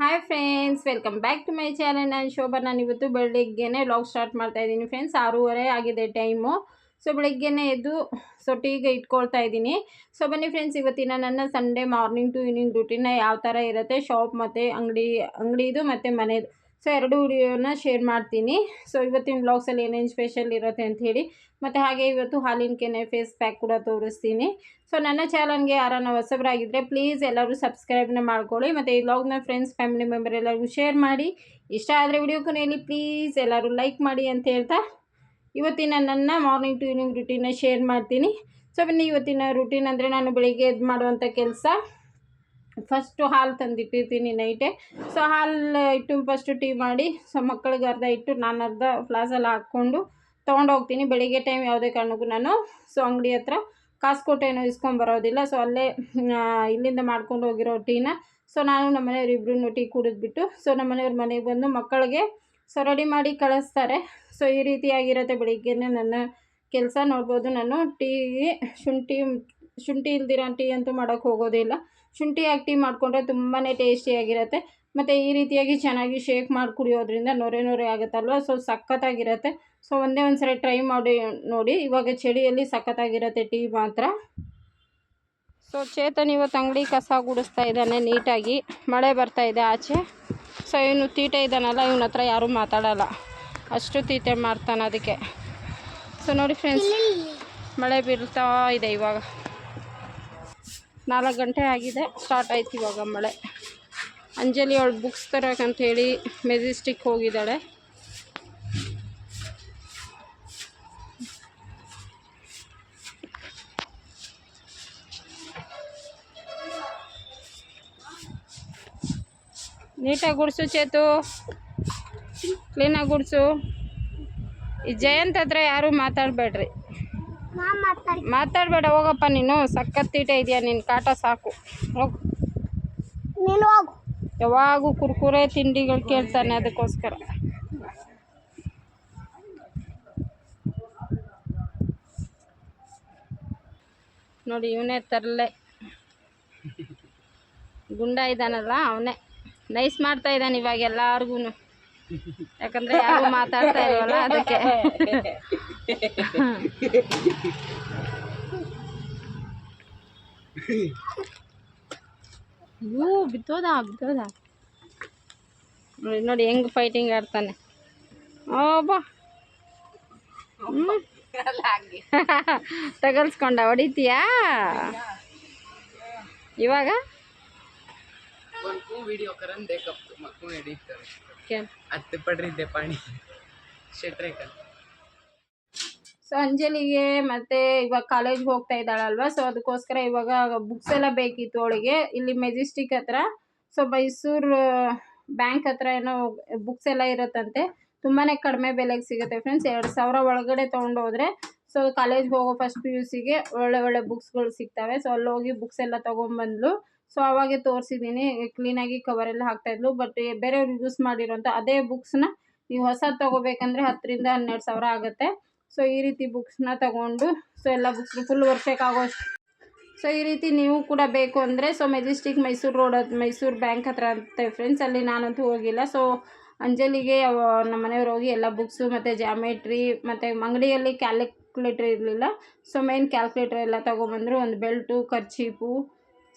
Hi friends welcome back to my channel ನಾನು ಶೋಭಾ ನಾನು ಇವತ್ತು ಬೆಳಿಗ್ಗೆನೆ ಲಾಗ್ ಸ್ಟಾರ್ಟ್ ಮಾಡ್ತಾ ಇದ್ದೀನಿ ಫ್ರೆಂಡ್ಸ್ ಆರೂವರೆ ಆಗಿದೆ ಟೈಮು ಸೊ ಬೆಳಗ್ಗೆನೆ ಎದ್ದು ಟೀಗೆ ಇಟ್ಕೊಳ್ತಾ ಇದ್ದೀನಿ. ಸೊ ಬನ್ನಿ ಫ್ರೆಂಡ್ಸ್ ಇವತ್ತಿನ ನನ್ನ ಸಂಡೇ ಮಾರ್ನಿಂಗ್ ಟು ಈವ್ನಿಂಗ್ ರುಟೀನ ಯಾವ ಥರ ಇರುತ್ತೆ? ಶಾಪ್ ಮತ್ತು ಅಂಗಡಿ, ಅಂಗಡಿದು ಮತ್ತು ಮನೆದು. ಸೊ ಎರಡು ವಿಡಿಯೋನ ಶೇರ್ ಮಾಡ್ತೀನಿ. ಸೊ ಇವತ್ತಿನ ಬ್ಲಾಗ್ಸಲ್ಲಿ ಏನೇನು ಸ್ಪೆಷಲ್ ಇರುತ್ತೆ ಅಂತ ಹೇಳಿ. ಮತ್ತು ಹಾಗೆ ಇವತ್ತು ಹಾಲಿನ ಕೆನೆ ಫೇಸ್ ಪ್ಯಾಕ್ ಕೂಡ ತೋರಿಸ್ತೀನಿ. ಸೊ ನನ್ನ ಚಾನಲ್ಗೆ ಯಾರನ್ನ ಹೊಸಬರಾಗಿದ್ದರೆ ಪ್ಲೀಸ್ ಎಲ್ಲರೂ ಸಬ್ಸ್ಕ್ರೈಬ್ನ ಮಾಡ್ಕೊಳ್ಳಿ. ಮತ್ತು ಈ ಬ್ಲಾಗ್ನ ಫ್ರೆಂಡ್ಸ್ ಫ್ಯಾಮಿಲಿ ಮೆಂಬರ್ ಎಲ್ಲರಿಗೂ ಶೇರ್ ಮಾಡಿ. ಇಷ್ಟ ಆದರೆ ವಿಡಿಯೋ ಕೊನೆಯಲ್ಲಿ ಪ್ಲೀಸ್ ಎಲ್ಲರೂ ಲೈಕ್ ಮಾಡಿ ಅಂತ ಹೇಳ್ತಾ ಇವತ್ತಿನ ನನ್ನ ಮಾರ್ನಿಂಗ್ ಟು ಈವ್ನಿಂಗ್ ರುಟೀನ ಶೇರ್ ಮಾಡ್ತೀನಿ. ಸೊ ಬನ್ನಿ, ಇವತ್ತಿನ ರುಟೀನ್ ಅಂದರೆ ನಾನು ಬೆಳಿಗ್ಗೆ ಎದ್ದು ಮಾಡುವಂಥ ಕೆಲಸ. ಫಸ್ಟು ಹಾಲು ತಂದಿಟ್ಟಿರ್ತೀನಿ ನೈಟೇ ಸೊ ಹಾಲು ಇಟ್ಟು ಫಸ್ಟು ಟೀ ಮಾಡಿ ಸೊ ಮಕ್ಕಳಿಗೆ ಅರ್ಧ ಇಟ್ಟು ನಾನು ಅರ್ಧ ಫ್ಲಾಸಲ್ಲಿ ಹಾಕ್ಕೊಂಡು ತೊಗೊಂಡೋಗ್ತೀನಿ ಬೆಳಿಗ್ಗೆ ಟೈಮ್ ಯಾವುದೇ ಕಾರಣಕ್ಕೂ ನಾನು ಸೊ ಅಂಗಡಿ ಹತ್ರ ಕಾಸು ಕೊಟ್ಟು ಇಸ್ಕೊಂಡು ಇಸ್ಕೊಂಬರೋದಿಲ್ಲ ಸೊ ಅಲ್ಲೇ ಇಲ್ಲಿಂದ ಮಾಡ್ಕೊಂಡು ಹೋಗಿರೋ ಟೀನ ಸೊ ನಾನು ನಮ್ಮ ಮನೆಯವ್ರು ಇಬ್ಬರು ಟೀ ಕುಡಿದ್ಬಿಟ್ಟು ಸೊ ನಮ್ಮ ಮನೆಯವ್ರ ಮನೆಗೆ ಬಂದು ಮಕ್ಕಳಿಗೆ ಸೊ ರೆಡಿ ಮಾಡಿ ಕಳಿಸ್ತಾರೆ. ಸೊ ಈ ರೀತಿಯಾಗಿರುತ್ತೆ ಬೆಳಿಗ್ಗೆ ನನ್ನ ಕೆಲಸ. ನೋಡ್ಬೋದು ನಾನು ಟೀ ಶುಂಠಿ ಶುಂಠಿ ಇಲ್ದಿರೋ ಟೀ ಅಂತೂ ಮಾಡೋಕ್ಕೆ ಹೋಗೋದಿಲ್ಲ ಶುಂಠಿ ಹಾಕಿ ಮಾಡಿಕೊಂಡ್ರೆ ತುಂಬಾ ಟೇಸ್ಟಿಯಾಗಿರುತ್ತೆ ಮತ್ತು ಈ ರೀತಿಯಾಗಿ ಚೆನ್ನಾಗಿ ಶೇಕ್ ಮಾಡಿ ಕುಡಿಯೋದ್ರಿಂದ ನೊರೆ ನೊರೆ ಆಗುತ್ತಲ್ವ? ಸೊ ಸಖತ್ತಾಗಿರುತ್ತೆ. ಸೊ ಒಂದೇ ಒಂದು ಸರಿ ಟ್ರೈ ಮಾಡಿ ನೋಡಿ. ಇವಾಗ ಚಳಿಯಲ್ಲಿ ಸಖತ್ತಾಗಿರುತ್ತೆ ಟೀ ಮಾತ್ರ. ಸೊ ಚೇತನ್ ಇವತ್ತು ಅಂಗಡಿ ಕಸ ಗುಡಿಸ್ತಾ ಇದ್ದಾನೆ ನೀಟಾಗಿ. ಮಳೆ ಬರ್ತಾ ಇದೆ ಆಚೆ. ಸೊ ಇವನು ತೀಟೆ ಇದ್ದಾನಲ್ಲ, ಇವನ ಹತ್ರ ಯಾರೂ ಮಾತಾಡಲ್ಲ. ಅಷ್ಟು ತೀಟೆ ಮಾಡ್ತಾನೆ ಅದಕ್ಕೆ. ಸೊ ನೋಡಿ ಫ್ರೆಂಡ್ಸ್ ಮಳೆ ಬೀಳ್ತಾ ಇದೆ ಇವಾಗ. ನಾಲ್ಕು ಗಂಟೆ ಆಗಿದೆ ಸ್ಟಾರ್ಟ್ ಆಯ್ತು ಇವಾಗ ಮಳೆ. ಅಂಜಲಿ ಅವಳು ಬುಕ್ಸ್ ಹೇಳಿ ಮೆಜೆಸ್ಟಿಕ್ ಹೋಗಿದ್ದಾಳೆ. ನೀಟಾಗಿ ಗುಡಿಸು ಚೇತು. ಕ್ಲೀನಾಗಿ ಗುಡಿಸು. ಈ ಜಯಂತ್ ಹತ್ರ ಯಾರೂ ಮಾತಾಡಬೇಡ್ರಿ. ಮಾತಾಡಬೇಡ ಹೋಗಪ್ಪ ನೀನು. ಸಖತ್ ತೀಟೆ ಇದೆಯಾ ನಿನ್ನ ಕಾಟ ಸಾಕು. ಹೋಗು. ಯಾವಾಗೂ ಕುರ್ಕುರೆ ತಿಂಡಿಗಳು ಕೇಳ್ತಾನೆ ಅದಕ್ಕೋಸ್ಕರ. ನೋಡಿ ಇವನೇ ತರಲೆ. ಗುಂಡ ಇದ್ದಾನಲ್ಲ ಅವನೇ. ನೈಸ್ ಮಾಡ್ತಾ ಇದ್ದಾನೆ ಇವಾಗ ಎಲ್ಲಾರ್ಗು ಯಾಕಂದ್ರೆ ಯಾರು ಮಾತಾಡ್ತಾ ಇಲ್ವಲ್ಲ ಅದಕ್ಕೆ. ಅಯ್ಯೋ ಬಿದ್ದೋದ ಬಿದ್ದೋದ. ನೋಡಿ ನೋಡಿ ಹೆಂಗ್ ಫೈಟಿಂಗ್ ಆಡ್ತಾನೆ. ಓಬಾ ತಗಲ್ಸ್ಕೊಂಡ ಹೊಡಿತೀಯಾ? ಇವಾಗ? ಅತ್ತೆ ಪಡ್ರಿದ್ದೆ ಪಾಣಿ. ಶೆಟ್ರೇಕ ಅಂಜಲಿಗೆ ಮತ್ತೆ ಇವಾಗ ಕಾಲೇಜ್ ಹೋಗ್ತಾ ಇದ್ದಾಳಲ್ವಾ? ಸೊ ಅದಕ್ಕೋಸ್ಕರ ಇವಾಗ ಬುಕ್ಸ್ ಎಲ್ಲ ಬೇಕಿತ್ತು ಅವಳಿಗೆ. ಇಲ್ಲಿ ಮೆಜೆಸ್ಟಿಕ್ ಹತ್ರ. ಸೊ ಮೈಸೂರು ಬ್ಯಾಂಕ್ ಹತ್ರ ಏನೋ ಬುಕ್ಸ್ ಎಲ್ಲ ಇರುತ್ತಂತೆ. ತುಂಬಾನೇ ಕಡಿಮೆ ಬೆಲೆಗೆ ಸಿಗುತ್ತೆ ಫ್ರೆಂಡ್ಸ್ ಎರಡು ಸಾವಿರ ಒಳಗಡೆ ತೊಗೊಂಡೋದ್ರೆ ಸೊ ಕಾಲೇಜ್ಗೆ ಹೋಗೋ ಫಸ್ಟ್ ಪಿ ಯು ಸಿಗೆ ಒಳ್ಳೆ ಒಳ್ಳೆ ಬುಕ್ಸ್ಗಳು ಸಿಗ್ತವೆ. ಸೊ ಅಲ್ಲಿ ಹೋಗಿ ಬುಕ್ಸ್ ಎಲ್ಲ ತಗೊಂಡ್ಬಂದ್ಲು. ಸೊ ಅವಾಗೆ ತೋರಿಸಿದ್ದೀನಿ ಕ್ಲೀನಾಗಿ ಕವರೆಲ್ಲ ಹಾಕ್ತಾಯಿದ್ಲು ಬಟ್ ಬೇರೆಯವ್ರು ಯೂಸ್ ಮಾಡಿರೋಂಥ ಅದೇ ಬುಕ್ಸ್ನ ನೀವು ಹೊಸ ತೊಗೋಬೇಕಂದ್ರೆ ಹತ್ತರಿಂದ ಹನ್ನೆರಡು ಸಾವಿರ ಆಗುತ್ತೆ. ಸೊ ಈ ರೀತಿ ಬುಕ್ಸ್ನ ತಗೊಂಡು ಸೊ ಎಲ್ಲ ಬುಕ್ಸ್ ಫುಲ್ ವರ್ಷಕ್ಕಾಗೋಷ್ಟು ಸೊ ಈ ರೀತಿ ನೀವು ಕೂಡ ಬೇಕು ಅಂದರೆ so Majestic Mysore road Mysore bank ಹತ್ರ ಅಂತ ಫ್ರೆಂಡ್ಸ್ ಅಲ್ಲಿ ನಾನಂತೂ ಹೋಗಿಲ್ಲ. ಸೊ ಅಂಜಲಿಗೆ ನಮ್ಮ ಮನೆಯವ್ರು ಹೋಗಿ ಎಲ್ಲ ಬುಕ್ಸು ಮತ್ತು ಜಾಮೆಟ್ರಿ ಮತ್ತು ಅಂಗಡಿಯಲ್ಲಿ ಕ್ಯಾಲ್ಕುಲೇಟ್ರ್ ಇರಲಿಲ್ಲ. ಸೊ ಮೇನ್ ಕ್ಯಾಲ್ಕುಲೇಟ್ರ್ ಎಲ್ಲ ತೊಗೊಂಬಂದರು, ಒಂದು ಬೆಲ್ಟು ಖರ್ಚೀಪು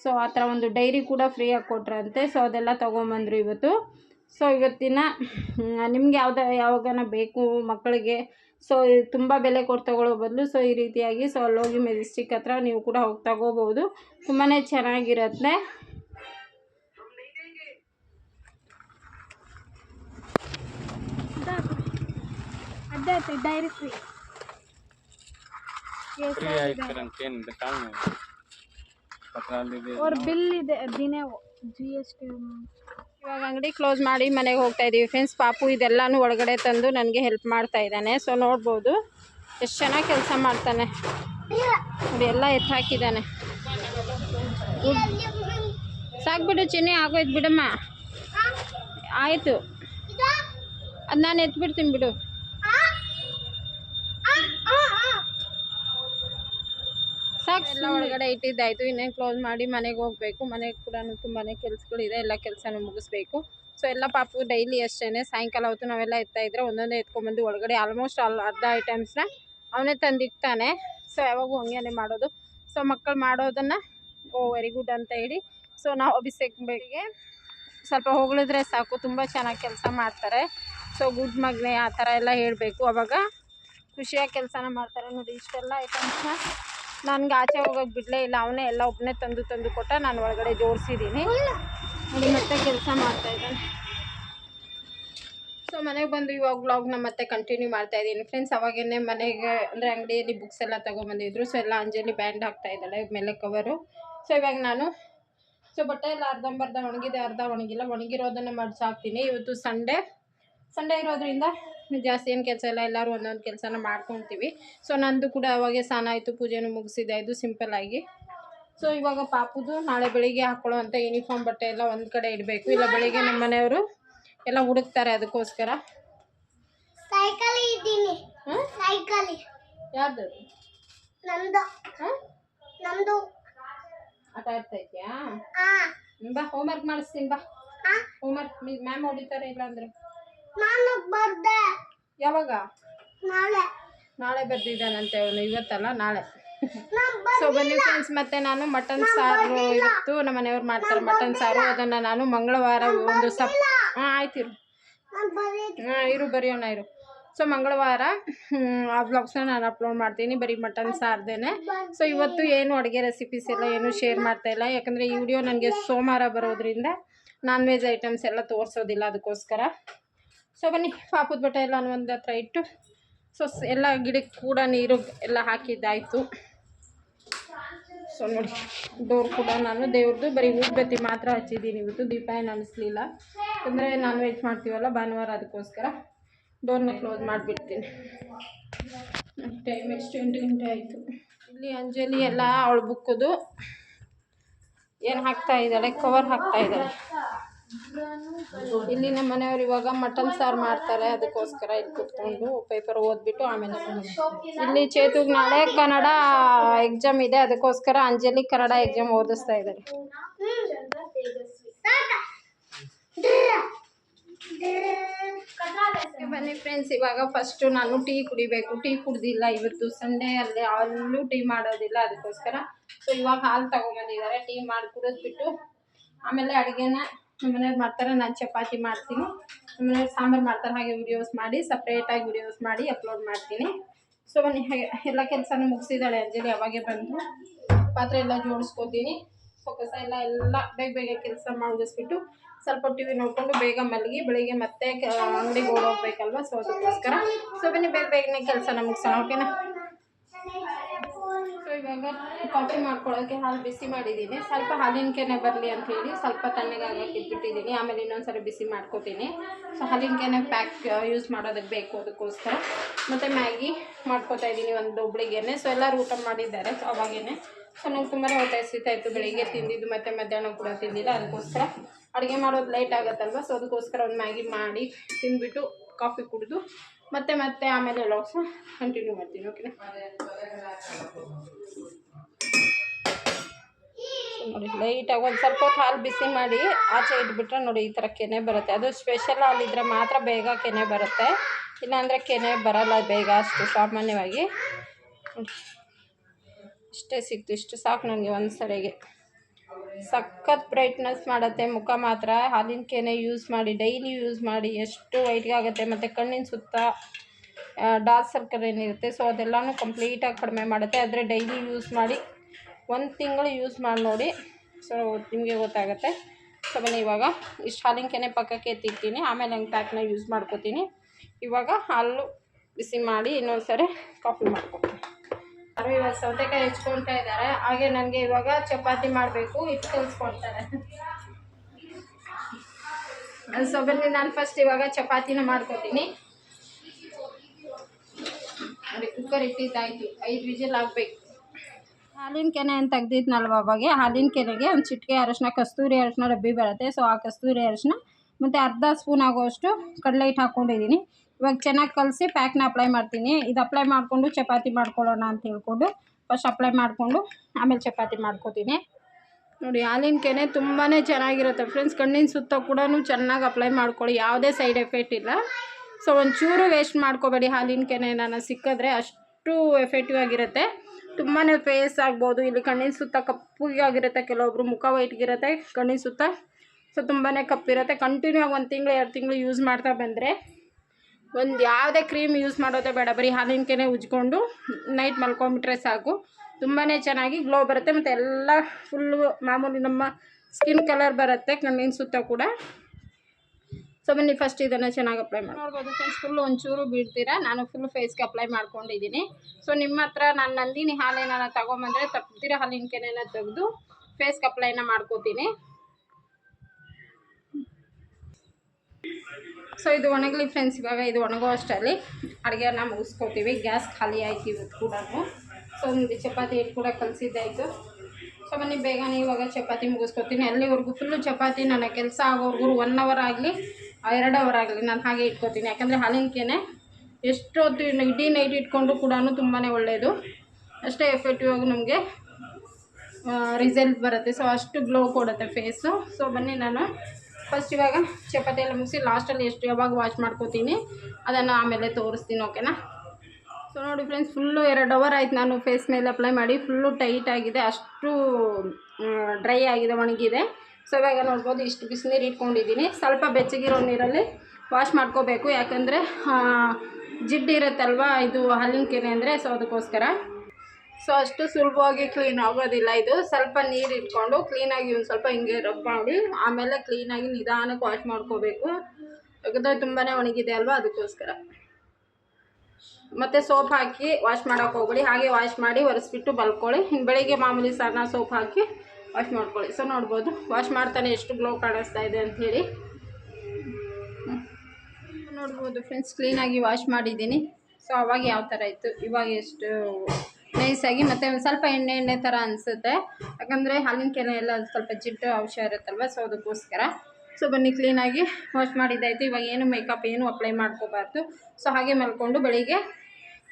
ಸೊ ಆ ಥರ ಒಂದು ಡೈರಿ ಕೂಡ ಫ್ರೀಯಾಗಿ ಕೊಟ್ರಂತೆ. ಸೊ ಅದೆಲ್ಲ ತೊಗೊಂಬಂದರು ಇವತ್ತು. ಸೊ ಇವತ್ತಿನ ನಿಮ್ಗೆ ಯಾವ್ದು ಯಾವಾಗನ ಬೇಕು ಮಕ್ಕಳಿಗೆ. ಸೊ ತುಂಬ ಬೆಲೆ ಕೊಟ್ಟು ತಗೊಳ್ಳೋ ಬದಲು ಸೊ ಈ ರೀತಿಯಾಗಿ ಸೊ ಅಲ್ಲೋಗಿ ಮೆಜೆಸ್ಟಿಕ್ ಹತ್ರ ನೀವು ಕೂಡ ಹೋಗಿ ತಗೋಬೋದು ತುಂಬಾ ಚೆನ್ನಾಗಿರುತ್ತೆ. Dairy free. ಅವ್ರ ಬಿಲ್ ಇದೆ, ದಿನೇ ಜಿ ಎಸ್ ಟಿ ಇವಾಗ ಅಂಗಡಿ ಕ್ಲೋಸ್ ಮಾಡಿ ಮನೆಗೆ ಹೋಗ್ತಾ ಇದೀವಿ. ಫ್ರೆಂಡ್ಸ್ ಪಾಪು ಇದೆಲ್ಲನೂ ಒಳಗಡೆ ತಂದು ನನಗೆ ಹೆಲ್ಪ್ ಮಾಡ್ತಾ ಇದ್ದಾನೆ. ಸೊ ನೋಡ್ಬೋದು. ಎಷ್ಟು ಚೆನ್ನಾಗಿ ಕೆಲಸ ಮಾಡ್ತಾನೆ. ನೋಡಿ, ಎಲ್ಲ ಎತ್ತು ಹಾಕಿದ್ದಾನೆ. ಸಾಕ್ಬಿಡು ಚಿನ್ನಿ ಆಗೋಯ್ತು ಬಿಡಮ್ಮ. ಆಯಿತು. ಅದು ನಾನು ಎತ್ಬಿಡ್ತೀನಿ ಬಿಡು ಸಾಕು ಎಲ್ಲ ಒಳಗಡೆ ಇಟ್ಟಿದ್ದಾಯಿತು. ಇನ್ನೇನು ಕ್ಲೋಸ್ ಮಾಡಿ ಮನೆಗೆ ಹೋಗಬೇಕು. ಮನೆಗೆ ಕೂಡ ತುಂಬಾ ಕೆಲಸಗಳಿದೆ. ಎಲ್ಲ ಕೆಲಸನೂ ಮುಗಿಸ್ಬೇಕು. ಸೊ ಎಲ್ಲ ಪಾಪು ಡೈಲಿ ಅಷ್ಟೇ ಸಾಯಂಕಾಲ ಹೊತ್ತು ನಾವೆಲ್ಲ ಎತ್ತಾ ಇದ್ರೆ ಒಂದೊಂದೇ ಎತ್ಕೊಂಬಂದು ಒಳಗಡೆ ಆಲ್ಮೋಸ್ಟ್ ಅಲ್ ಅರ್ಧ ಐಟಮ್ಸ್ನ ಅವನೇ ತಂದಿಕ್ತಾನೆ ಸೊ ಯಾವಾಗೂ ಹಂಗೇನೆ ಮಾಡೋದು. ಸೊ ಮಕ್ಕಳು ಮಾಡೋದನ್ನು ಓ ವೆರಿ ಗುಡ್ ಅಂತ ಹೇಳಿ. ಸೊ ನಾವು ಅಭಿಷೇಕ ಬೆಳಿಗ್ಗೆ ಸ್ವಲ್ಪ ಹೊಗಳಿದ್ರೆ ಸಾಕು. ತುಂಬ ಚೆನ್ನಾಗಿ ಕೆಲಸ ಮಾಡ್ತಾರೆ. ಸೊ ಗುಡ್ ಮಗ್ನೆ ಆ ಥರ ಎಲ್ಲ ಹೇಳಬೇಕು. ಅವಾಗ ಖುಷಿಯಾಗಿ ಕೆಲಸನ ಮಾಡ್ತಾರೆ. ನೋಡಿ ಇಷ್ಟೆಲ್ಲ ಐಟಮ್ಸ್ನ ನನಗೆ ಆಚೆ ಹೋಗೋಕೆ ಬಿಡಲೇ ಇಲ್ಲ. ಅವನೇ ಎಲ್ಲ ಒಬ್ಬನೇ ತಂದು ತಂದು ಕೊಟ್ಟ ನಾನು ಒಳಗಡೆ ಜೋಡಿಸಿದ್ದೀನಿ. ನೋಡಿ ಮತ್ತೆ ಕೆಲಸ ಮಾಡ್ತಾ ಇದ್ದಾನೆ. ಸೊ ಮನೆಗೆ ಬಂದು ಇವಾಗ ವ್ಲಾಗ್ನ ಮತ್ತೆ ಕಂಟಿನ್ಯೂ ಮಾಡ್ತಾ ಇದ್ದೀನಿ. ಫ್ರೆಂಡ್ಸ್ ಅವಾಗೇನೆ ಮನೆಗೆ, ಅಂದರೆ ಅಂಗಡಿಯಲ್ಲಿ ಬುಕ್ಸ್ ಎಲ್ಲ ತೊಗೊಂಬಂದಿದ್ರು ಸೊ ಎಲ್ಲ ಅಂಜಲಿ ಬ್ಯಾಂಡ್ ಹಾಕ್ತಾ ಇದ್ದಾಳೆ, ಮೇಲೆ ಕವರು ಸೊ ಇವಾಗ ನಾನು ಸೊ ಬಟ್ಟೆ ಎಲ್ಲ ಅರ್ಧಂಬರ್ಧ ಒಣಗಿದೆ, ಅರ್ಧ ಒಣಗಿಲ್ಲ. ಒಣಗಿರೋದನ್ನು ಮಾಡಿಸಾಕ್ತೀನಿ. ಇವತ್ತು ಸಂಡೇ ಸಂಡೇ ಇರೋದ್ರಿಂದ ಜಾಸ್ತಿ ಏನು ಕೆಲಸ ಇಲ್ಲ ಎಲ್ಲರೂ ಒಂದೊಂದು ಕೆಲಸನ ಮಾಡ್ಕೊತೀವಿ. ಸೊ ನಂದು ಕೂಡ ಅವಾಗೆ ಸ್ನಾನ ಆಯಿತು ಪೂಜೆನೂ ಮುಗಿಸಿದೆ ಇದು ಸಿಂಪಲ್ ಆಗಿ. ಸೊ ಇವಾಗ ಪಾಪುದು ನಾಳೆ ಬೆಳಿಗ್ಗೆ ಹಾಕ್ಕೊಳ್ಳೋವಂಥ ಯೂನಿಫಾರ್ಮ್ ಬಟ್ಟೆ ಎಲ್ಲ ಒಂದು ಕಡೆ ಇಡಬೇಕು. ಇಲ್ಲ ಬೆಳಿಗ್ಗೆ ನಮ್ಮ ಮನೆಯವರು ಎಲ್ಲ ಹುಡುಕ್ತಾರೆ ಅದಕ್ಕೋಸ್ಕರ. ಸೈಕಲ್ ಇದ್ದೀನಿ. ಹಾಂ ಸೈಕಲ್ ಯಾರ್ದು? ನಮ್ದು. ಹಾಂ? ನಮ್ದು. ಆಟ ಆಡ್ತಾ ಇದೆಯಾ ಆ ಬಾ ಹೋಮ್ವರ್ಕ್ ಮಾಡಿಸ್ತೀನಿ ಬಾ. ಹೋಮ್ವರ್ಕ್ ಮ್ಯಾಮ್ ಹೊಡಿತಾರೆ ಇಲ್ಲ ಅಂದರೆ ನಾನು ಬರ್ದೆ. ಯಾವಾಗ? ನಾಳೆ. ನಾಳೆ ಬರ್ದಿದ್ದಾನಂತೆ ಅವನು ಇವತ್ತಲ್ಲ ನಾಳೆ. ಸೊ ಬನ್ನಿ ಫ್ರೆಂಡ್ಸ್ ಮತ್ತೆ ನಾನು ಮಟನ್ ಸಾರು ಇವತ್ತು ನಮ್ಮ ಮನೆಯವ್ರು ಮಾಡ್ತಾರೆ ಮಟನ್ ಸಾರು. ಅದನ್ನು ನಾನು ಮಂಗಳವಾರ ಒಂದು ಸಪ್ ಹಾಂ ಆಯ್ತು ಇರು. ಹಾಂ ಇರು ಬರೆಯೋಣ ಇರು. ಸೊ ಮಂಗಳವಾರ ಆ ಬ್ಲಾಗ್ಸ್ನ ನಾನು ಅಪ್ಲೋಡ್ ಮಾಡ್ತೀನಿ. ಬರೀ ಮಟನ್ ಸಾರ್ದೇನೆ. ಸೊ ಇವತ್ತು ಏನು ಅಡುಗೆ ರೆಸಿಪೀಸ್ ಎಲ್ಲ ಏನು ಶೇರ್ ಮಾಡ್ತಾ ಇಲ್ಲ. ಯಾಕಂದರೆ ಈ ವಿಡಿಯೋ ನನಗೆ ಸೋಮವಾರ ಬರೋದ್ರಿಂದ ನಾನ್ ವೆಜ್ ಐಟಮ್ಸ್ ಎಲ್ಲ ತೋರಿಸೋದಿಲ್ಲ ಅದಕ್ಕೋಸ್ಕರ. ಸೊ ಬನ್ನಿ, ಪಾಪದ ಬಟ್ಟೆ ಎಲ್ಲ ಒಂದು ಹತ್ರ ಇಟ್ಟು. ಸೊ, ಎಲ್ಲ ಗಿಡಕ್ಕೆ ಕೂಡ ನೀರು ಎಲ್ಲ ಹಾಕಿದ್ದಾಯಿತು. ಸೊ ನೋಡಿ, ಡೋರ್ ಕೂಡ ನಾನು ದೇವ್ರದ್ದು ಬರೀ ಊದ್ಬತ್ತಿ ಮಾತ್ರ ಹಚ್ಚಿದ್ದೀನಿ ಇವತ್ತು. ದೀಪ ಏನು ಅನಿಸ್ಲಿಲ್ಲ. ಅಂದರೆ ನಾನ್ ವೆಜ್ ಮಾಡ್ತೀವಲ್ಲ, ಭಾನುವಾರ ಅದಕ್ಕೋಸ್ಕರ ಡೋರ್ನ ಕ್ಲೋಸ್ ಮಾಡಿಬಿಡ್ತೀನಿ. ಟೈಮ್ ಎಷ್ಟು ಎಂಟು ಗಂಟೆ ಆಯಿತು. ಇಲ್ಲಿ ಅಂಜಲಿ ಎಲ್ಲ ಅವಳು ಬುಕ್ಕದು. ಏನು ಹಾಕ್ತಾ ಇದ್ದಾಳೆ? ಕವರ್ ಹಾಕ್ತಾ ಇದ್ದಾಳೆ. ಇಲ್ಲಿ ನಮ್ಮ ಮನೆಯವರು ಇವಾಗ ಮಟನ್ ಸಾರು ಮಾಡ್ತಾರೆ, ಅದಕ್ಕೋಸ್ಕರ ಇಲ್ಲಿ ಕುತ್ಕೊಂಡು ಪೇಪರ್ ಓದ್ಬಿಟ್ಟು ಆಮೇಲೆ ಇಲ್ಲಿ ಚೇತುಗ್ ನಾಳೆ ಕನ್ನಡ ಎಕ್ಸಾಮ್ ಇದೆ, ಅದಕ್ಕೋಸ್ಕರ ಅಂಜಲಿ ಕನ್ನಡ ಎಕ್ಸಾಮ್ ಓದಿಸ್ತಾ ಇದ್ದಾರೆ. ಬನ್ನಿ ಫ್ರೆಂಡ್ಸ್ ಇವಾಗ ಫಸ್ಟು ನಾನು ಟೀ ಕುಡಿಬೇಕು. ಟೀ ಕುಡ್ದಿಲ್ಲ ಇವತ್ತು ಸಂಡೇ ಅಲ್ಲಿ ಅಲ್ಲೂ ಟೀ ಮಾಡೋದಿಲ್ಲ, ಅದಕ್ಕೋಸ್ಕರ. ಸೊ ಇವಾಗ ಹಾಲು ತಗೊಂಬಂದಿದ್ದಾರೆ, ಟೀ ಮಾಡಿ ಕುಡಿದ್ಬಿಟ್ಟು ಆಮೇಲೆ ಅಡುಗೆನ ನಮ್ಮನೆಯವ್ರು ಮಾಡ್ತಾರೆ, ನಾನು ಚಪಾತಿ ಮಾಡ್ತೀನಿ. ನಮ್ಮನೆಯವ್ರು ಸಾಂಬಾರು ಮಾಡ್ತಾರೆ, ಹಾಗೆ ವಿಡಿಯೋಸ್ ಮಾಡಿ ಸಪ್ರೇಟಾಗಿ ವಿಡಿಯೋಸ್ ಮಾಡಿ ಅಪ್ಲೋಡ್ ಮಾಡ್ತೀನಿ. ಸೊ ಬನ್ನಿ ಎಲ್ಲ ಕೆಲಸನೂ ಮುಗಿಸಿದ್ದಾಳೆ ಅಂಜಲಿ, ಅವಾಗೆ ಬಂದು ಪಾತ್ರೆ ಎಲ್ಲ ಜೋಡಿಸ್ಕೋತೀನಿ. ಸೊ ಎಲ್ಲ ಎಲ್ಲ ಬೇಗ ಬೇಗ ಕೆಲಸ ಮುಗಿಸ್ಬಿಟ್ಟು ಸ್ವಲ್ಪ ಟಿ ವಿ ನೋಡಿಕೊಂಡು ಬೇಗ ಮಲಗಿ, ಬೆಳಿಗ್ಗೆ ಮತ್ತೆ ಅಂಗಡಿಗೆ ಓಡೋಗ್ಬೇಕಲ್ವ? ಸೊ ಅದಕ್ಕೋಸ್ಕರ. ಸೊ ಬನ್ನಿ, ಬೇಗ ಬೇಗನೆ ಕೆಲಸನ ಮುಗಿಸೋಣ ಓಕೆನಾ ಇವಾಗ ಕಾಫಿ ಮಾಡ್ಕೊಳ್ಳೋಕ್ಕೆ ಹಾಲು ಬಿಸಿ ಮಾಡಿದ್ದೀನಿ. ಸ್ವಲ್ಪ ಹಾಲಿನ ಕೆನೆ ಬರಲಿ ಅಂತ ಹೇಳಿ ಸ್ವಲ್ಪ ತಣ್ಣಗಾಗಕ್ಕೆ ಇಟ್ಬಿಟ್ಟಿದ್ದೀನಿ ಆಮೇಲೆ ಇನ್ನೊಂದ್ಸರಿ ಬಿಸಿ ಮಾಡ್ಕೊತೀನಿ. ಸೊ ಹಾಲಿನ ಕೆನೆ ಪ್ಯಾಕ್ ಯೂಸ್ ಮಾಡೋದಕ್ಕೆ ಬೇಕು ಅದಕ್ಕೋಸ್ಕರ. ಮತ್ತು ಮ್ಯಾಗಿ ಮಾಡ್ಕೊತಾ ಇದ್ದೀನಿ ಒಂದು ಒಬ್ಳಿಗೆನೆ. ಸೊ ಎಲ್ಲರೂ ಊಟ ಮಾಡಿದ್ದಾರೆ ಸೊ, ಅವಾಗೇನೆ. ಸೊ ನಂಗೆ ತುಂಬಾ ಹೊಟ್ಟೆ ಇತ್ತು. ಬೆಳಿಗ್ಗೆ ತಿಂದಿದ್ದು ಮತ್ತು ಮಧ್ಯಾಹ್ನ ಕೂಡ ತಿಂದಿಲ್ಲ. ಅದಕ್ಕೋಸ್ಕರ ಅಡುಗೆ ಮಾಡೋದು ಲೇಟ್ ಆಗುತ್ತಲ್ವ? ಸೊ ಅದಕ್ಕೋಸ್ಕರ ಒಂದು ಮ್ಯಾಗಿ ಮಾಡಿ ತಿಂದ್ಬಿಟ್ಟು ಕಾಫಿ ಕುಡಿದು ಮತ್ತೆ ಮತ್ತೆ ಆಮೇಲೆ ಲಾಕ್ಸ್ ಕಂಟಿನ್ಯೂ ಮಾಡ್ತೀನಿ ಓಕೆ ನೋಡಿ ಲೈಟಾಗಿ ಒಂದು ಸ್ವಲ್ಪ ಹೊತ್ತು ಹಾಲು ಬಿಸಿ ಮಾಡಿ ಆಚೆ ಇಟ್ಬಿಟ್ರೆ ನೋಡಿ ಈ ಥರ ಕೆನೆ ಬರುತ್ತೆ. ಅದು ಸ್ಪೆಷಲ್ ಹಾಲಿದ್ರೆ ಮಾತ್ರ ಬೇಗ ಕೆನೆ ಬರುತ್ತೆ. ಇಲ್ಲಾಂದರೆ ಕೆನೆ ಬರಲ್ಲ ಬೇಗ ಅಷ್ಟು ಸಾಮಾನ್ಯವಾಗಿ. ಇಷ್ಟೇ ಸಿಕ್ತು, ಇಷ್ಟು ಸಾಕು ನನಗೆ ಒಂದು ಸರಿಗೆ ಸಖತ್ ಬ್ರೈಟ್ನೆಸ್ ಮಾಡುತ್ತೆ. ಮುಖ ಮಾತ್ರ ಹಾಲಿನ ಕೆನೆ ಯೂಸ್ ಮಾಡಿ ಡೈಲಿ ಯೂಸ್ ಮಾಡಿ ಎಷ್ಟು ವೈಟ್ಗೆ ಆಗುತ್ತೆ. ಮತ್ತು ಕಣ್ಣಿನ ಸುತ್ತ ಡಾರ್ಕ್ ಸರ್ಕಲ್ ಏನಿರುತ್ತೆ. ಸೊ ಅದೆಲ್ಲನೂ ಕಂಪ್ಲೀಟಾಗಿ ಕಡಿಮೆ ಮಾಡುತ್ತೆ. ಆದರೆ ಡೈಲಿ ಯೂಸ್ ಮಾಡಿ, ಒಂದು ತಿಂಗಳು ಯೂಸ್ ಮಾಡಿ ನೋಡಿ. ಸೊ ನಿಮಗೆ ಗೊತ್ತಾಗುತ್ತೆ. ಸೊ ಬನ್ನಿ ಇವಾಗ. ಇಷ್ಟು ಹಾಲಿನ ಕೆನೆ ಪಕ್ಕಕ್ಕೆ ಎತ್ತಿರ್ತೀನಿ. ಆಮೇಲೆ ಹಂಗೆ ಪ್ಯಾಕ್ನ ಯೂಸ್ ಮಾಡ್ಕೋತೀನಿ. ಇವಾಗ ಹಾಲು ಬಿಸಿ ಮಾಡಿ ಇನ್ನೊಂದು ಸರಿ ಕಾಫಿ ಮಾಡ್ಕೊತೀನಿ. ಯಾರು ಇವಾಗ ಸೌತೆಕಾಯಿ ಹೆಚ್ಕೊಳ್ತಾ ಇದ್ದಾರೆ. ಹಾಗೆ ನನಗೆ ಇವಾಗ ಚಪಾತಿ ಮಾಡಬೇಕು. ಹಿಟ್ಟು ಕಲಿಸ್ಕೊಳ್ತಾರೆ ಸೊ ಬನ್ನಿ ನಾನು ಫಸ್ಟ್ ಇವಾಗ ಚಪಾತಿನ ಮಾಡ್ಕೊತೀನಿ. ನೋಡಿ ಕುಕ್ಕರ್ ಇಟ್ಟಿದ್ದಾಯ್ತು ಐದು ವಿಜಿಲ್ ಆಗಬೇಕು. ಹಾಲಿನ ಕೆನೆ ಅಂತ ತೆಗ್ದಿದ್ನಲ್ವ ಅವಾಗೆ? ಹಾಲಿನ ಕೆನೆಗೆ ಒಂದು ಚಿಟಿಕೆ ಅರಶಿನ, ಕಸ್ತೂರಿ ಅರಶಿನ ಡಬ್ಬಿ ಬರುತ್ತೆ. ಸೊ ಆ ಕಸ್ತೂರಿ ಅರಶಿನ ಮತ್ತು ಅರ್ಧ ಸ್ಪೂನ್ ಆಗೋಷ್ಟು ಕಡಲೆ ಹಿಟ್ಟು ಹಾಕ್ಕೊಂಡಿದ್ದೀನಿ ಇವಾಗ ಚೆನ್ನಾಗಿ ಕಲಸಿ ಪ್ಯಾಕ್ನ ಅಪ್ಲೈ ಮಾಡ್ತೀನಿ. ಇದು ಅಪ್ಲೈ ಮಾಡಿಕೊಂಡು ಚಪಾತಿ ಮಾಡ್ಕೊಳ್ಳೋಣ ಅಂತ ಹೇಳ್ಕೊಂಡು ಫಸ್ಟ್ ಅಪ್ಲೈ ಮಾಡಿಕೊಂಡು ಆಮೇಲೆ ಚಪಾತಿ ಮಾಡ್ಕೊತೀನಿ. ನೋಡಿ, ಹಾಲಿನ ಕೆನೆ ತುಂಬಾ ಚೆನ್ನಾಗಿರುತ್ತೆ ಫ್ರೆಂಡ್ಸ್ ಕಣ್ಣಿನ ಸುತ್ತ ಕೂಡ ಚೆನ್ನಾಗಿ ಅಪ್ಲೈ ಮಾಡ್ಕೊಳ್ಳಿ. ಯಾವುದೇ ಸೈಡ್ ಎಫೆಕ್ಟ್ ಇಲ್ಲ. ಸೊ ಒಂಚೂರು ವೇಸ್ಟ್ ಮಾಡ್ಕೋಬೇಡಿ ಹಾಲಿನ ಕೆನೆ ನಾನು ಸಿಕ್ಕಿದ್ರೆ ಅಷ್ಟು ಎಫೆಕ್ಟಿವ್ ಆಗಿರುತ್ತೆ. ತುಂಬಾ ಫೇಸ್ ಆಗ್ಬೋದು. ಇಲ್ಲಿ ಕಣ್ಣಿನ ಸುತ್ತ ಕಪ್ಪಿಗಾಗಿರುತ್ತೆ ಕೆಲವೊಬ್ರು ಮುಖ ವೈಟ್ಗಿರುತ್ತೆ ಕಣ್ಣಿನ ಸುತ್ತ. ಸೊ ತುಂಬಾ ಕಪ್ಪಿರುತ್ತೆ. ಕಂಟಿನ್ಯೂ ಆಗಿ ಒಂದು ತಿಂಗಳು, ಎರಡು ತಿಂಗಳು ಯೂಸ್ ಮಾಡ್ತಾ ಬಂದರೆ ಒಂದು ಯಾವುದೇ ಕ್ರೀಮ್ ಯೂಸ್ ಮಾಡೋದೇ ಬೇಡ. ಬರೀ ಹಾಲಿನಕೆನೆ ಉಜ್ಕೊಂಡು ನೈಟ್ ಮಲ್ಕೊಂಬಿಟ್ರೆ ಸಾಕು. ತುಂಬಾ ಚೆನ್ನಾಗಿ ಗ್ಲೋ ಬರುತ್ತೆ. ಮತ್ತು ಎಲ್ಲ ಫುಲ್ಲು ಮಾಮೂಲಿ ನಮ್ಮ ಸ್ಕಿನ್ ಕಲರ್ ಬರುತ್ತೆ. ಕಣ್ಣಿನ ಸುತ್ತ ಕೂಡ. ಸೊ ಬನ್ನಿ ಫಸ್ಟ್ ಇದನ್ನು ಚೆನ್ನಾಗಿ ಅಪ್ಲೈ ಮಾಡಿ. ನೋಡ್ಬೋದು ಫ್ರೆಂಡ್ಸ್ ಫುಲ್ ಒಂಚೂರು ಬಿಡ್ತೀರಾ? ನಾನು ಫುಲ್ ಫೇಸ್ಗೆ ಅಪ್ಲೈ ಮಾಡ್ಕೊಂಡಿದ್ದೀನಿ ಸೊ ನಿಮ್ಮ ಹತ್ರ ನಾನು ನಂದಿನಿ ಹಾಲೇನಾರ ತೊಗೊಂಬಂದರೆ ತಪ್ಪದಿರೋ ಹಾಲಿನ ಕೆನೆನ ತೆಗೆದು ಫೇಸ್ಗೆ ಅಪ್ಲೈನ ಮಾಡ್ಕೋತೀನಿ. ಸೊ ಇದು ಒಣಗಲಿ ಫ್ರೆಂಡ್ಸ್ ಇವಾಗ ಇದು ಒಣಗೋ ಅಷ್ಟರಲ್ಲಿ ಅಡುಗೆನ ಮುಗಿಸ್ಕೊತೀವಿ. ಗ್ಯಾಸ್ ಖಾಲಿ ಆಯ್ತು ಇವತ್ತು ಕೂಡ ಸೊ ಒಂದು ಚಪಾತಿ ಹಿಟ್ಟು ಕೂಡ ಕಲಿಸಿದ್ದಾಯಿತು ಸೊ ಬನ್ನಿ, ಬೇಗನೆ ಇವಾಗ ಚಪಾತಿ ಮುಗಿಸ್ಕೊತೀನಿ. ಅಲ್ಲಿವರೆಗೂ ಫುಲ್ಲು ಚಪಾತಿ, ನನ್ನ ಕೆಲಸ ಆಗೋವರೆಗೂ ಒನ್ ಅವರ್ ಆಗಲಿ ಎರಡು ಅವರ್ ಆಗಲಿ ನಾನು ಹಾಗೆ ಇಟ್ಕೊತೀನಿ. ಯಾಕಂದರೆ ಹಾಲಿನಕೇನೆ ಎಷ್ಟೊತ್ತು ಇಡೀ ನೈಟ್ ಇಟ್ಕೊಂಡು ಕೂಡ ತುಂಬಾ ಒಳ್ಳೆಯದು ಅಷ್ಟೇ ಎಫೆಕ್ಟಿವ್ ಆಗಿ ನಮಗೆ ರಿಸಲ್ಟ್ ಬರುತ್ತೆ. ಸೊ ಅಷ್ಟು ಗ್ಲೋ ಕೊಡುತ್ತೆ ಫೇಸು ಸೊ ಬನ್ನಿ, ನಾನು ಫಸ್ಟ್ ಇವಾಗ ಚಪಾತಿ ಎಲ್ಲ ಮುಗಿಸಿ ಲಾಸ್ಟಲ್ಲಿ ಎಷ್ಟು ಯಾವಾಗ ವಾಶ್ ಮಾಡ್ಕೋತೀನಿ, ಅದನ್ನು ಆಮೇಲೆ ತೋರಿಸ್ತೀನಿ ಓಕೆನಾ ಸೊ ನೋಡಿ ಫ್ರೆಂಡ್ಸ್ ಫುಲ್ಲು ಎರಡು ಅವರ್ ಆಯ್ತು ನಾನು ಫೇಸ್ ಮೇಲೆ ಅಪ್ಲೈ ಮಾಡಿ ಫುಲ್ಲು ಟೈಟ್ ಆಗಿದೆ, ಅಷ್ಟು ಡ್ರೈ ಆಗಿದೆ, ಒಣಗಿದೆ. ಸೊ ಇವಾಗ ನೋಡ್ಬೋದು ಇಷ್ಟು ಬಿಸಿನೀರು ಇಟ್ಕೊಂಡಿದ್ದೀನಿ. ಸ್ವಲ್ಪ ಬೆಚ್ಚಗಿರೋ ನೀರಲ್ಲಿ ವಾಶ್ ಮಾಡ್ಕೋಬೇಕು, ಯಾಕಂದರೆ ಜಿಡ್ಡು ಇರುತ್ತಲ್ವ, ಇದು ಹಲ್ಲಿನ ಕೆರೆ ಅಂದರೆ ಸೊ ಅದಕ್ಕೋಸ್ಕರ. ಸೊ ಅಷ್ಟು ಸುಲಭವಾಗಿ ಕ್ಲೀನ್ ಆಗೋದಿಲ್ಲ. ಇದು ಸ್ವಲ್ಪ ನೀರು ಇಟ್ಕೊಂಡು ಕ್ಲೀನಾಗಿ ಒಂದು ಸ್ವಲ್ಪ ಹಿಂಗೆ ರಬ್ ಮಾಡಿ, ಆಮೇಲೆ ಕ್ಲೀನಾಗಿ ನಿಧಾನಕ್ಕೆ ವಾಶ್ ಮಾಡ್ಕೋಬೇಕು. ಯಾಕಂದರೆ ತುಂಬಾ ಒಣಗಿದೆ ಅಲ್ವಾ? ಅದಕ್ಕೋಸ್ಕರ. ಮತ್ತು ಸೋಪ್ ಹಾಕಿ ವಾಶ್ ಮಾಡೋಕೆ ಹೋಗ್ಬೇಡಿ. ಹಾಗೆ ವಾಶ್ ಮಾಡಿ ಒರೆಸ್ಬಿಟ್ಟು ಬಲ್ಕೊಳ್ಳಿ. ಹಿಂಗೆ ಬೆಳಿಗ್ಗೆ ಮಾಮೂಲಿ ಸಣ್ಣ ಸೋಪ್ ಹಾಕಿ ವಾಶ್ ಮಾಡ್ಕೊಳ್ಳಿ. ಸೊ ನೋಡ್ಬೋದು. ವಾಶ್ ಮಾಡ್ತಾನೆ ಎಷ್ಟು ಗ್ಲೋ ಕಾಣಿಸ್ತಾ ಇದೆ ಅಂಥೇಳಿ ನೋಡ್ಬೋದು. ಫ್ರೆಂಡ್ಸ್ ಕ್ಲೀನಾಗಿ ವಾಶ್ ಮಾಡಿದ್ದೀನಿ. ಸೊ ಅವಾಗ ಯಾವ ಥರ ಇತ್ತು? ಇವಾಗ ಎಷ್ಟು ನೈಸಾಗಿ ಮತ್ತು ಒಂದು ಸ್ವಲ್ಪ ಎಣ್ಣೆ ಎಣ್ಣೆ ಥರ ಅನಿಸುತ್ತೆ. ಯಾಕಂದರೆ ಹಾಲಿನ ಕೆನೆ ಎಲ್ಲ ಸ್ವಲ್ಪ ಜಿಡ್ಡು ಅಂಶ ಇರುತ್ತಲ್ವ ಸೊ ಅದಕ್ಕೋಸ್ಕರ. ಸೊ ಬನ್ನಿ ಕ್ಲೀನಾಗಿ ವಾಶ್ ಮಾಡಿದ್ದಾಯಿತು. ಇವಾಗ ಏನು ಮೇಕಪ್ ಏನು ಅಪ್ಲೈ ಮಾಡ್ಕೋಬಾರ್ದು. ಸೊ ಹಾಗೆ ಮಲ್ಕೊಂಡು ಬೆಳಿಗ್ಗೆ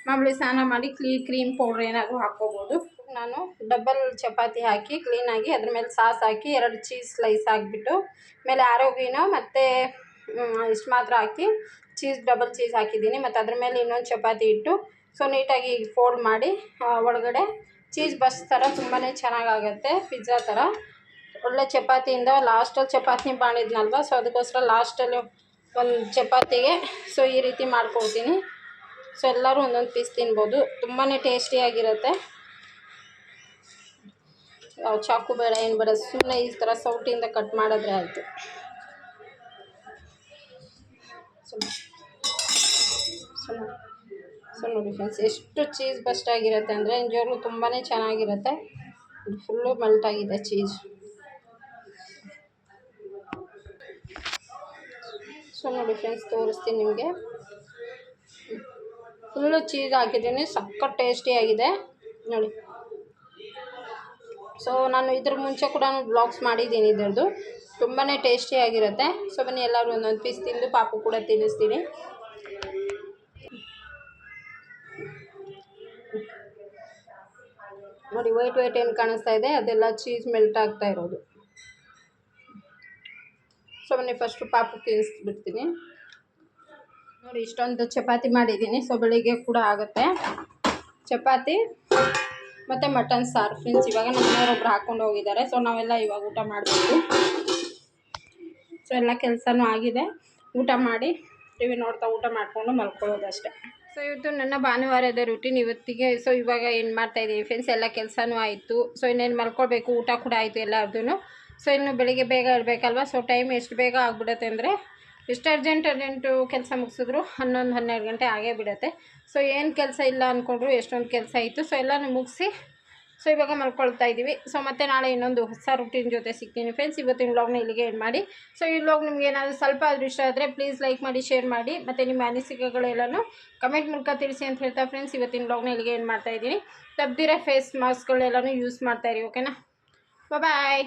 ಮಾಮೂಲಿ ಸ್ನಾನ ಮಾಡಿ ಕ್ಲೀ ಕ್ರೀಮ್ ಪೌಡ್ರ್ ಏನಾದರೂ ಹಾಕ್ಕೋಬೋದು. ನಾನು ಡಬಲ್ ಚಪಾತಿ ಹಾಕಿ ಕ್ಲೀನಾಗಿ ಅದ್ರ ಮೇಲೆ ಸಾಸ್ ಹಾಕಿ ಎರಡು ಚೀಸ್ ಸ್ಲೈಸ್ ಹಾಕಿಬಿಟ್ಟು, ಮೇಲೆ ಆರೋಗ್ಯನೋ ಮತ್ತು ಇಷ್ಟು ಮಾತ್ರ ಹಾಕಿ ಚೀಸ್ ಡಬಲ್ ಚೀಸ್ ಹಾಕಿದ್ದೀನಿ. ಮತ್ತು ಅದ್ರ ಮೇಲೆ ಇನ್ನೊಂದು ಚಪಾತಿ ಇಟ್ಟು ಸೊ ನೀಟಾಗಿ ಫೋಲ್ಡ್ ಮಾಡಿ ಒಳಗಡೆ ಚೀಸ್ ಬಸ್ ಥರ ತುಂಬಾ ಚೆನ್ನಾಗಾಗತ್ತೆ ಪಿಜ್ಜಾ ಥರ. ಒಳ್ಳೆ ಚಪಾತಿಯಿಂದ ಲಾಸ್ಟಲ್ಲಿ ಚಪಾತಿ ಮಾಡಿದ್ನಲ್ವ? ಸೊ ಅದಕ್ಕೋಸ್ಕರ ಲಾಸ್ಟಲ್ಲಿ ಒಂದು ಚಪಾತಿಗೆ ಸೊ ಈ ರೀತಿ ಮಾಡ್ಕೊಳ್ತೀನಿ ಸೊ ಎಲ್ಲರೂ ಒಂದೊಂದು ಪೀಸ್ ತಿನ್ಬೋದು. ತುಂಬಾ ಟೇಸ್ಟಿಯಾಗಿರುತ್ತೆ ಚಾಕು ಬೇಡ, ಏನು ಬೇಡ ಸುಮ್ಮನೆ ಈ ಥರ ಸೌಟಿಂದ ಕಟ್ ಮಾಡಿದ್ರೆ ಆಯಿತು. ಸುಮ್ಮನೆ ಸೊ ನೋಡಿ ಸೊ ನೋಡಿ ಫ್ರೆಂಡ್ಸ್ ಎಷ್ಟು ಚೀಸ್ ಬಸ್ಟ್ ಆಗಿರುತ್ತೆ ಅಂದರೆ ನಿಜವಾಗ್ಲೂ ತುಂಬಾ ಚೆನ್ನಾಗಿರುತ್ತೆ. ಫುಲ್ಲು ಮೆಲ್ಟ್ ಆಗಿದೆ ಚೀಸ್ ಸೊ ನೋಡಿ ಫ್ರೆಂಡ್ಸ್ ತೋರಿಸ್ತೀನಿ ನಿಮಗೆ. ಫುಲ್ಲು ಚೀಸ್ ಹಾಕಿದ್ದೀನಿ ಟೇಸ್ಟಿ ಟೇಸ್ಟಿಯಾಗಿದೆ ನೋಡಿ. ಸೊ ನಾನು ಇದ್ರ ಮುಂಚೆ ಕೂಡ ಬ್ಲಾಗ್ಸ್ ಮಾಡಿದ್ದೀನಿ ಇದ್ರದ್ದು. ತುಂಬಾ ಟೇಸ್ಟಿಯಾಗಿರುತ್ತೆ ಸೊ ಬನ್ನಿ ಎಲ್ಲರೂ ಒಂದೊಂದು ಪೀಸ್ ತಿಂದು ಪಾಪು ಕೂಡ ತಿನ್ನಿಸ್ತೀನಿ. ನೋಡಿ ವೈಟ್ ವೈಟ್ ಏನು ಕಾಣಿಸ್ತಾ ಇದೆ? ಅದೆಲ್ಲ ಚೀಸ್ ಮೆಲ್ಟ್ ಆಗ್ತಾ ಇರೋದು. ಸೊ ಮನೆ ಫಸ್ಟು ಪಾಪು ತಿನ್ನಿಸ್ಬಿಡ್ತೀನಿ ನೋಡಿ, ಇಷ್ಟೊಂದು ಚಪಾತಿ ಮಾಡಿದ್ದೀನಿ ಸೊ ಬೆಳಿಗ್ಗೆ ಕೂಡ ಆಗುತ್ತೆ. ಚಪಾತಿ ಮತ್ತು ಮಟನ್ ಸಾರು. ಫ್ರೆಂಡ್ಸ್ ಇವಾಗ ನಮ್ಮ ಮನೆಯವ್ರೊಬ್ರು ಹಾಕ್ಕೊಂಡು ಹೋಗಿದ್ದಾರೆ ಸೊ ನಾವೆಲ್ಲ ಇವಾಗ ಊಟ ಮಾಡಬೇಕು. ಸೊ ಎಲ್ಲ ಕೆಲಸನೂ ಆಗಿದೆ. ಊಟ ಮಾಡಿ ಟಿ ವಿ ನೋಡ್ತಾ ಊಟ ಮಾಡಿಕೊಂಡು ಮಲ್ಕೊಳ್ಳೋದು ಅಷ್ಟೇ. ಸೊ ಇವತ್ತು ನನ್ನ ಭಾನುವಾರದ ರುಟೀನ್ ಇವತ್ತಿಗೆ. ಸೊ ಇವಾಗ ಏನು ಮಾಡ್ತಾ ಮಾಡ್ತಾಯಿದ್ದೀವಿ ಫ್ರೆಂಡ್ಸ್ ಎಲ್ಲ ಕೆಲಸನೂ ಆಯಿತು. ಸೊ ಇನ್ನೇನು ಮಲ್ಕೊಳ್ಬೇಕು? ಊಟ ಕೂಡ ಆಯಿತು ಎಲ್ಲರದ್ದು ಸೊ ಇನ್ನು ಬೆಳಿಗ್ಗೆ ಬೇಗ ಇರಬೇಕಲ್ವ? ಸೊ ಟೈಮ್ ಎಷ್ಟು ಬೇಗ ಆಗಿಬಿಡುತ್ತೆ ಅಂದರೆ, ಎಷ್ಟು ಅರ್ಜೆಂಟ್ ಅರ್ಜೆಂಟು ಕೆಲಸ ಮುಗಿಸಿದ್ರು ಹನ್ನೊಂದು ಹನ್ನೆರಡು ಗಂಟೆ ಆಗೇ ಬಿಡುತ್ತೆ. ಸೊ ಏನು ಕೆಲಸ ಇಲ್ಲ ಅಂದ್ಕೊಂಡ್ರು ಎಷ್ಟೊಂದು ಕೆಲಸ ಇತ್ತು. ಸೊ ಎಲ್ಲನೂ ಮುಗಿಸಿ ಸೊ ಇವಾಗ ಮಲ್ಕೊಳ್ತಾ ಇದ್ದೀವಿ ಸೊ ಮತ್ತೆ ನಾಳೆ ಇನ್ನೊಂದು ಹೊಸ ರುಟೀನ್ ಜೊತೆ ಸಿಗ್ತೀನಿ ಫ್ರೆಂಡ್ಸ್ ಇವತ್ತಿನ ವ್ಲಾಗ್ನ ಇಲ್ಲಿಗೆ ಏನು ಮಾಡಿ. ಸೊ ಈ ವ್ಲಾಗ್ ನಿಮ್ಗೆ ಏನಾದರೂ ಸ್ವಲ್ಪ ಆದರೂ ಇಷ್ಟ ಆದರೆ ಪ್ಲೀಸ್ ಲೈಕ್ ಮಾಡಿ ಶೇರ್ ಮಾಡಿ, ಮತ್ತು ನಿಮ್ಮ ಅನಿಸಿಕೆಗಳೆಲ್ಲನೂ ಕಮೆಂಟ್ ಮೂಲಕ ತಿಳಿಸಿ ಅಂತ ಹೇಳ್ತಾ ಫ್ರೆಂಡ್ಸ್ ಇವತ್ತಿನ ವ್ಲಾಗ್ನ ಇಲ್ಲಿಗೆ ಏನು ಮಾಡ್ತಾ ಇದ್ದೀನಿ ತಪ್ಪದಿರೋ ಫೇಸ್ ಮಾಸ್ಕ್ಗಳೆಲ್ಲನೂ ಯೂಸ್ ಮಾಡ್ತಾಯಿರಿ ಓಕೆನಾ ಬಾಯ್